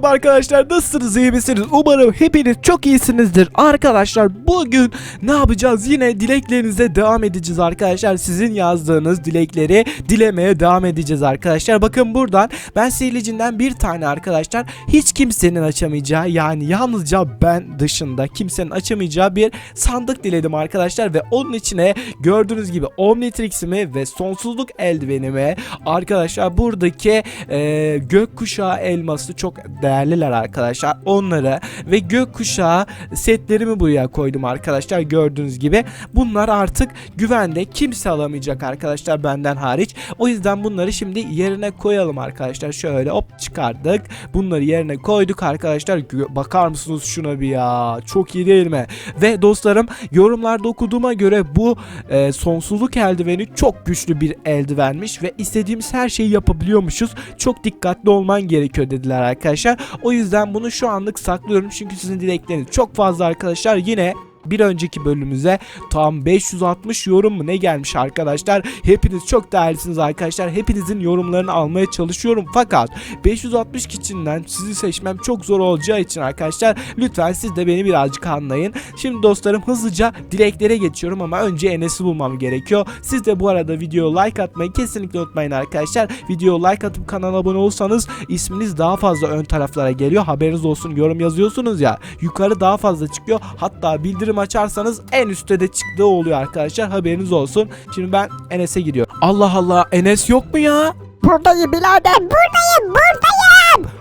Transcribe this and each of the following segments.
merhaba arkadaşlar nasılsınız iyi misiniz? Umarım hepiniz çok iyisinizdir. Arkadaşlar bugün ne yapacağız? Yine dileklerinize devam edeceğiz arkadaşlar. Sizin yazdığınız dilekleri dilemeye devam edeceğiz arkadaşlar. Bakın buradan ben sihirlicinden bir tane arkadaşlar hiç kimsenin açamayacağı yani yalnızca ben dışında kimsenin açamayacağı bir sandık diledim arkadaşlar. Ve onun içine gördüğünüz gibi Omnitrix'imi ve sonsuzluk eldivenimi arkadaşlar buradaki e, gökkuşağı elması çok değerliler arkadaşlar. Onları ve gökkuşağı setlerimi buraya koydum arkadaşlar gördüğünüz gibi. Bunlar artık güvende kimse alamayacak arkadaşlar benden hariç. O yüzden bunları şimdi yerine koyalım arkadaşlar. Şöyle hop çıkardık. Bunları yerine koyduk arkadaşlar. Bakar mısınız şuna bir ya? Çok iyi değil mi? Ve dostlarım yorumlarda okuduğuma göre bu e, sonsuzluk eldiveni çok güçlü bir eldivenmiş ve istediğimiz her şeyi yapabiliyormuşuz. Çok dikkatli olman gerekiyor dediler arkadaşlar. O yüzden bunu şu anlık saklıyorum çünkü sizin dilekleriniz çok fazla arkadaşlar. Yine bir önceki bölümümüze tam 560 yorum mu ne gelmiş arkadaşlar. Hepiniz çok değerlisiniz arkadaşlar. Hepinizin yorumlarını almaya çalışıyorum fakat 560 kişiden sizi seçmem çok zor olacağı için arkadaşlar lütfen siz de beni birazcık anlayın. Şimdi dostlarım hızlıca dileklere geçiyorum ama önce Enes'i bulmam gerekiyor. Siz de bu arada videoya like atmayı kesinlikle unutmayın arkadaşlar. Videoya like atıp kanala abone olsanız isminiz daha fazla ön taraflara geliyor. Haberiniz olsun yorum yazıyorsunuz ya yukarı daha fazla çıkıyor. Hatta bildirim açarsanız en üstte de çıktığı oluyor arkadaşlar. Haberiniz olsun. Şimdi ben Enes'e gidiyorum. Allah Allah Enes yok mu ya? Buradayım birader buradayım buradayım.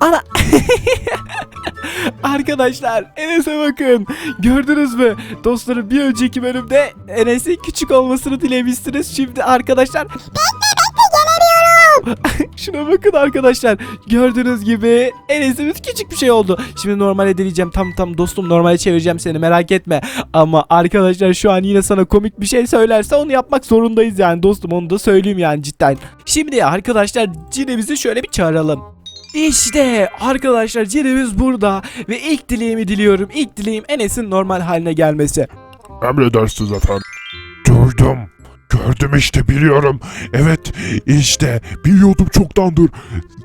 Ana Arkadaşlar Enes'e bakın Gördünüz mü Dostlarım bir önceki bölümde Enes'in küçük olmasını dilemişsiniz Şimdi arkadaşlar Şuna bakın arkadaşlar Gördüğünüz gibi Enes'imiz küçük bir şey oldu Şimdi normale deneyeceğim Tam tam dostum normale çevireceğim seni merak etme Ama arkadaşlar şu an yine sana komik bir şey söylerse Onu yapmak zorundayız yani dostum Onu da söyleyeyim yani cidden Şimdi arkadaşlar cinimizi şöyle bir çağıralım işte arkadaşlar cinimiz burada ve ilk dileğimi diliyorum. İlk dileğim Enes'in normal haline gelmesi. Emredersiniz efendim. Gördüm. Gördüm işte biliyorum. Evet işte biliyordum çoktandır.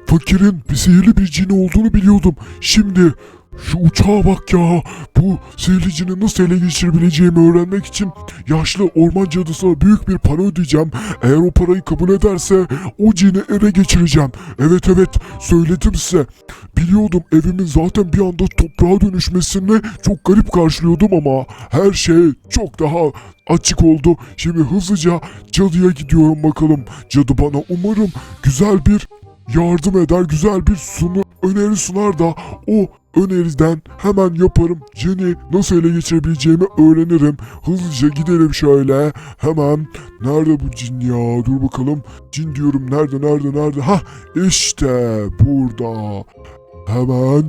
Fakirin bir sihirli bir cini olduğunu biliyordum. Şimdi şu uçağa bak ya. Bu sihirli cini nasıl ele geçirebileceğimi öğrenmek için yaşlı orman cadısına büyük bir para ödeyeceğim. Eğer o parayı kabul ederse o cini ele geçireceğim. Evet evet söyledim size. Biliyordum evimin zaten bir anda toprağa dönüşmesini çok garip karşılıyordum ama her şey çok daha açık oldu. Şimdi hızlıca cadıya gidiyorum bakalım. Cadı bana umarım güzel bir yardım eder, güzel bir sunu öneri sunar da o öneriden hemen yaparım. Jenny nasıl ele geçirebileceğimi öğrenirim. Hızlıca gidelim şöyle. Hemen nerede bu cin ya? Dur bakalım. Cin diyorum nerede nerede nerede? Ha işte burada. Hemen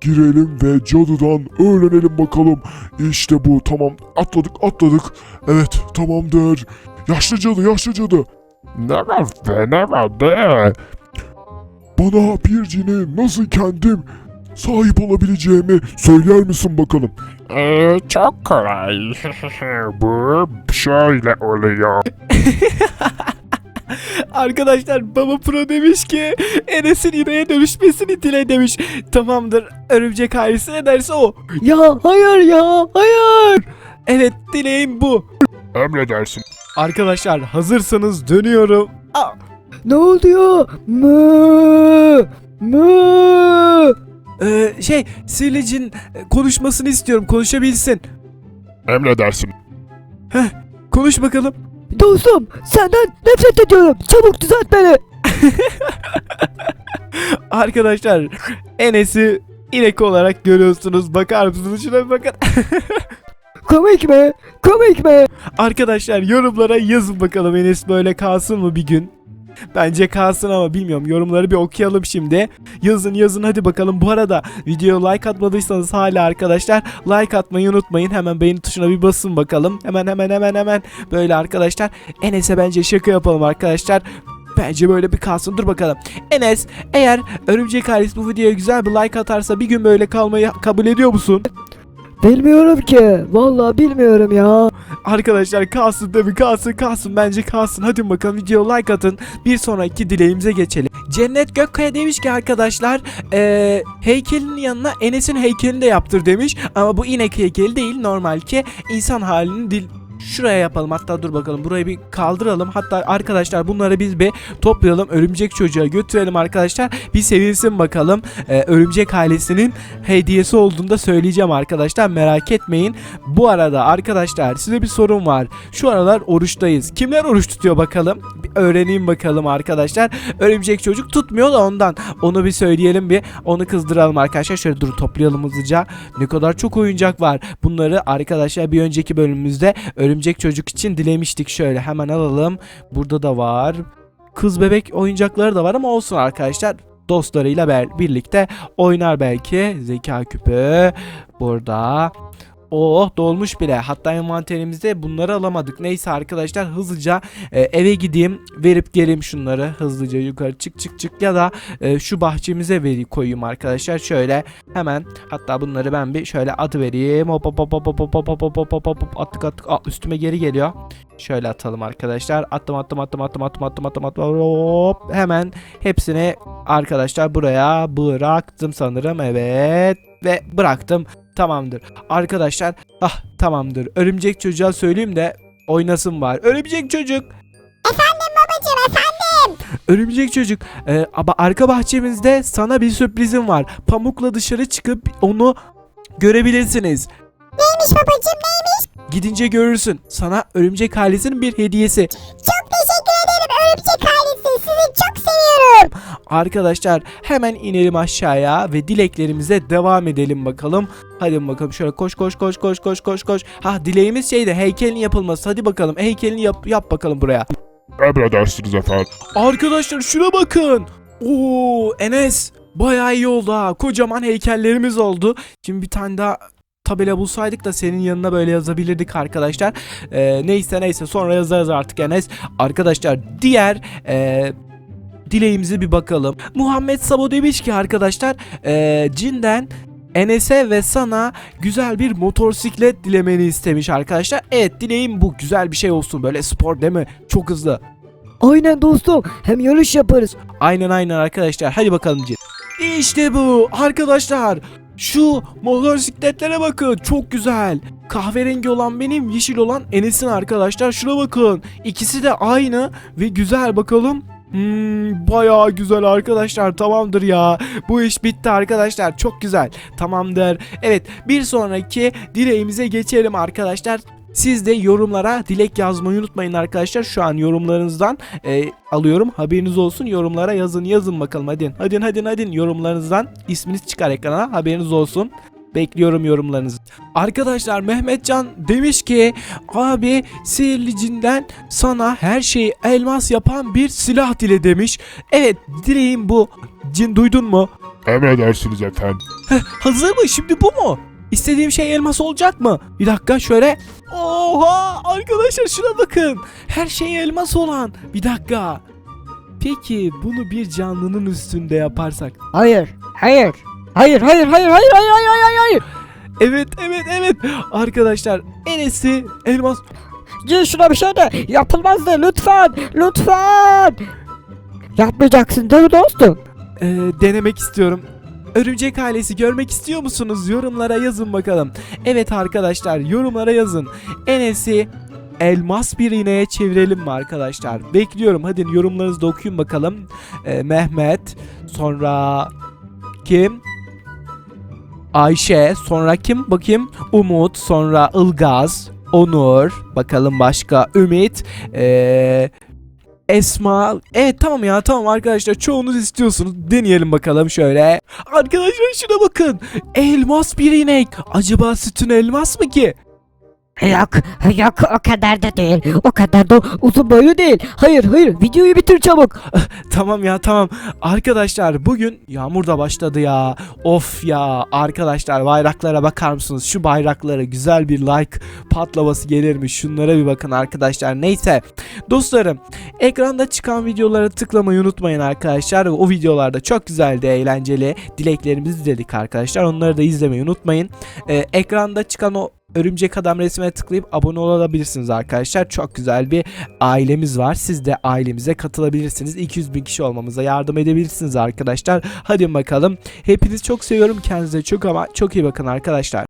girelim ve cadıdan öğrenelim bakalım. İşte bu tamam atladık atladık. Evet tamamdır. Yaşlı cadı yaşlı cadı. Ne var ne var? Bana bir cini nasıl kendim sahip olabileceğimi söyler misin bakalım? Ee, çok kolay. Bu şöyle oluyor. Arkadaşlar Baba Pro demiş ki Enes'in ineğe dönüşmesini dile demiş. Tamamdır örümcek ailesi ne derse o. Ya hayır ya hayır. Evet dileğim bu. Emredersin. Arkadaşlar hazırsanız dönüyorum. Aa, Ne oluyor? Mı mı. Ee, şey Silic'in e, konuşmasını istiyorum konuşabilsin. Emredersin. Konuş bakalım. Dostum senden nefret ediyorum. Çabuk düzelt beni. Arkadaşlar Enes'i inek olarak görüyorsunuz. Bakar mısınız şuna bir bakın. Komik mi? Komik mi? Arkadaşlar yorumlara yazın bakalım Enes böyle kalsın mı bir gün? Bence kalsın ama bilmiyorum. Yorumları bir okuyalım şimdi. Yazın yazın hadi bakalım. Bu arada videoya like atmadıysanız hala arkadaşlar like atmayı unutmayın. Hemen beğeni tuşuna bir basın bakalım. Hemen hemen hemen hemen. Böyle arkadaşlar. Enes'e bence şaka yapalım arkadaşlar. Bence böyle bir kalsın. Dur bakalım. Enes eğer Örümcek ailesi bu videoya güzel bir like atarsa bir gün böyle kalmayı kabul ediyor musun? Bilmiyorum ki. Vallahi bilmiyorum ya. Arkadaşlar kalsın tabii kalsın kalsın bence kalsın. Hadi bakalım videoya like atın. Bir sonraki dileğimize geçelim. Cennet Gökkaya demiş ki arkadaşlar eee heykelin yanına Enes'in heykelini de yaptır demiş. Ama bu inek heykeli değil normal ki insan halinin dil Şuraya yapalım hatta dur bakalım burayı bir kaldıralım hatta arkadaşlar bunları biz bir toplayalım örümcek çocuğa götürelim arkadaşlar bir sevinsin bakalım Ee, örümcek ailesinin hediyesi olduğunu da söyleyeceğim arkadaşlar merak etmeyin bu arada arkadaşlar size bir sorum var. Şu aralar oruçtayız. Kimler oruç tutuyor bakalım? Bir öğreneyim bakalım arkadaşlar. Örümcek çocuk tutmuyor da ondan. Onu bir söyleyelim bir. Onu kızdıralım arkadaşlar. Şöyle dur toplayalım hızlıca. Ne kadar çok oyuncak var. Bunları arkadaşlar bir önceki bölümümüzde örümcek çocuk için dilemiştik. Şöyle hemen alalım. Burada da var. Kız bebek oyuncakları da var ama olsun arkadaşlar. Dostlarıyla birlikte oynar belki. Zeka küpü burada. Oh dolmuş bile. Hatta envanterimizde bunları alamadık. Neyse arkadaşlar hızlıca e, eve gideyim. Verip geleyim şunları. Hızlıca yukarı çık çık çık ya da e, şu bahçemize veri koyayım arkadaşlar. Şöyle hemen hatta bunları ben bir şöyle atı vereyim. Hop hop hop hop hop hop hop hop hop hop hop attık attık. Aa, üstüme geri geliyor. Şöyle atalım arkadaşlar. Attım attım attım attım attım attım attım attım. Hop hemen hepsini arkadaşlar buraya bıraktım sanırım. Evet ve bıraktım. Tamamdır. Arkadaşlar ah tamamdır. Örümcek çocuğa söyleyeyim de oynasın var. Örümcek çocuk. Efendim babacığım efendim. Örümcek çocuk. e, ama arka bahçemizde sana bir sürprizim var. Pamukla dışarı çıkıp onu görebilirsiniz. Neymiş babacığım neymiş? Gidince görürsün. Sana örümcek ailesinin bir hediyesi. Çok Arkadaşlar hemen inelim aşağıya ve dileklerimize devam edelim bakalım. Hadi bakalım şöyle koş koş koş koş koş koş koş. Ha dileğimiz şeydi heykelin yapılması. Hadi bakalım heykelini yap, yap bakalım buraya. Emredersiniz efendim. Arkadaşlar şuna bakın. Oo Enes bayağı iyi oldu ha. Kocaman heykellerimiz oldu. Şimdi bir tane daha tabela bulsaydık da senin yanına böyle yazabilirdik arkadaşlar. Ee, neyse neyse sonra yazarız artık Enes. Arkadaşlar diğer ee, dileğimize bir bakalım. Muhammed Sabo demiş ki arkadaşlar ee, cinden Enes'e ve sana güzel bir motosiklet dilemeni istemiş arkadaşlar. Evet dileğim bu güzel bir şey olsun böyle spor değil mi? Çok hızlı. Aynen dostum. Hem yarış yaparız. Aynen aynen arkadaşlar. Hadi bakalım Cin. İşte bu arkadaşlar. Şu motosikletlere bakın. Çok güzel. Kahverengi olan benim, yeşil olan Enes'in arkadaşlar. Şuna bakın. İkisi de aynı ve güzel bakalım. Hmm, bayağı güzel arkadaşlar. Tamamdır ya. Bu iş bitti arkadaşlar. Çok güzel. Tamamdır. Evet, bir sonraki dileğimize geçelim arkadaşlar. Siz de yorumlara dilek yazmayı unutmayın arkadaşlar. Şu an yorumlarınızdan e, alıyorum. Haberiniz olsun. Yorumlara yazın yazın bakalım hadi. Hadi hadi hadi yorumlarınızdan isminiz çıkar ekrana. Haberiniz olsun. Bekliyorum yorumlarınızı. Arkadaşlar Mehmetcan demiş ki abi sihirli cinden sana her şeyi elmas yapan bir silah dile demiş. Evet dileğim bu. Cin duydun mu? Emredersiniz efendim. Hazır mı? Şimdi bu mu? İstediğim şey elmas olacak mı? Bir dakika şöyle. Oha! Arkadaşlar şuna bakın. Her şey elmas olan. Bir dakika. Peki bunu bir canlının üstünde yaparsak? Hayır. Hayır. Hayır hayır hayır hayır hayır hayır hayır hayır. Evet evet evet. Arkadaşlar Enes'i elmas Gel şuna bir şey de yapılmazdı lütfen lütfen. Yapmayacaksın değil mi dostum? e, denemek istiyorum. Örümcek ailesi görmek istiyor musunuz? Yorumlara yazın bakalım. Evet arkadaşlar yorumlara yazın. Enes'i elmas bir iğneye çevirelim mi arkadaşlar? Bekliyorum. Hadi yorumlarınızı da okuyun bakalım. E, Mehmet. Sonra kim? Ayşe. Sonra kim? Bakayım. Umut. Sonra Ilgaz. Onur. Bakalım başka. Ümit. Eee... Esma. Evet tamam ya tamam arkadaşlar çoğunuz istiyorsunuz. Deneyelim bakalım şöyle. Arkadaşlar şuna bakın. Elmas bir inek. Acaba sütün elmas mı ki? Yok yok o kadar da değil. O kadar da uzun boylu değil. Hayır hayır videoyu bitir çabuk. Tamam ya tamam. Arkadaşlar bugün yağmur da başladı ya. Of ya arkadaşlar bayraklara bakar mısınız? Şu bayraklara güzel bir like patlaması gelir mi? Şunlara bir bakın arkadaşlar. Neyse dostlarım ekranda çıkan videolara tıklamayı unutmayın arkadaşlar. O videolarda çok güzeldi eğlenceli. Dileklerimizi dedik arkadaşlar. Onları da izlemeyi unutmayın. Ee, ekranda çıkan o örümcek adam resmine tıklayıp abone olabilirsiniz arkadaşlar. Çok güzel bir ailemiz var. Siz de ailemize katılabilirsiniz. 200 bin kişi olmamıza yardım edebilirsiniz arkadaşlar. Hadi bakalım. Hepinizi çok seviyorum. Kendinize çok ama çok iyi bakın arkadaşlar.